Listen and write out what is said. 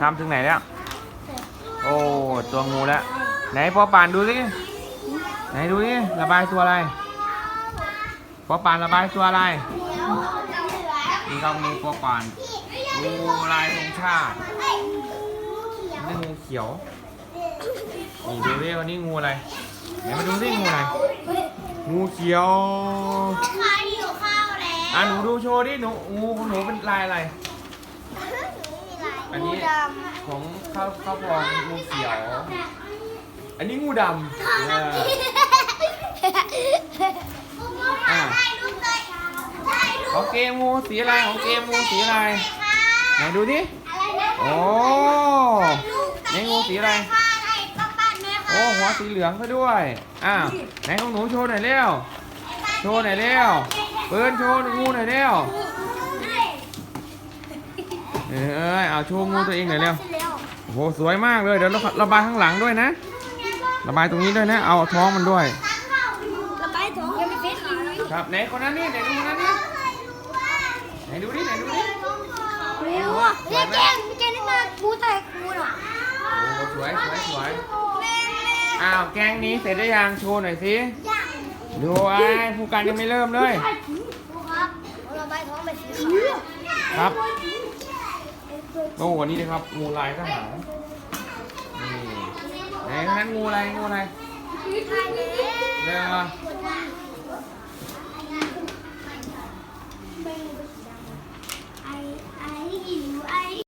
ทำถึงไหนแล้ว โอ้ ตัวงูแล้ว ไหนพ่อปานดูสิไหนดูสิระบายตัวอะไรพ่อปานระบายตัวอะไร นี่ครับงูพ่อปานงูลายธงชาตินี่งูเขียวนี่ดูดิวันนี้งูอะไรไหนมาดูสิงูอะไรงูเขียวข้าวหิวข้าวแล้วอะหนูดูโชว์ดิหนูงูของหนูเป็นลายอะไร อันนี้ของข้าวข้าวพองงูเขียว อันนี้งูดำเอออะถ่ายรูปเลยถ่ายรูของปเกมงูสีอะไรของเกมงูสีอะไรค่ะไหนดูดิอะไรนะโอ้นี่งูสีอะไรค่ะอะไรก็ปั้นไหมคะโอ้หัวสีเหลืองซะด้วยอ้าวไหนของหนูโชว์หน่อยเร็วโชว์หน่อยเร็วเปิดโชว์งูหน่อยเร็ว เอ้ยเอาโชว์งูตัวเองหน่อยเร็วโอ้โหสวยมากเลยเดี๋ยวเราระบายข้างหลังด้วยนะ ระบายตรงนี้ด้วยนะ เอาท้องมันด้วย ระบายท้องยังไม่เสร็จเลยครับไหนคนนั้นนี่ไหนดูคนนั้นนี่ไหนดูดิไหนดูดิเร็วอะเรียกแกงพี่แกงนี่มากูแตกกูหรอโอ้สวยสวยสวยอ้าวแกงนี้เสร็จได้ยังโชว์หน่อยสิดูไอ้ผู้การยังไม่เริ่มเลยครับระบายท้องไปสีขาวครับ โอ้วันนี้นะครับงูลายทหารนี่ไหนนั้นงูอะไรงูอะไรเรือ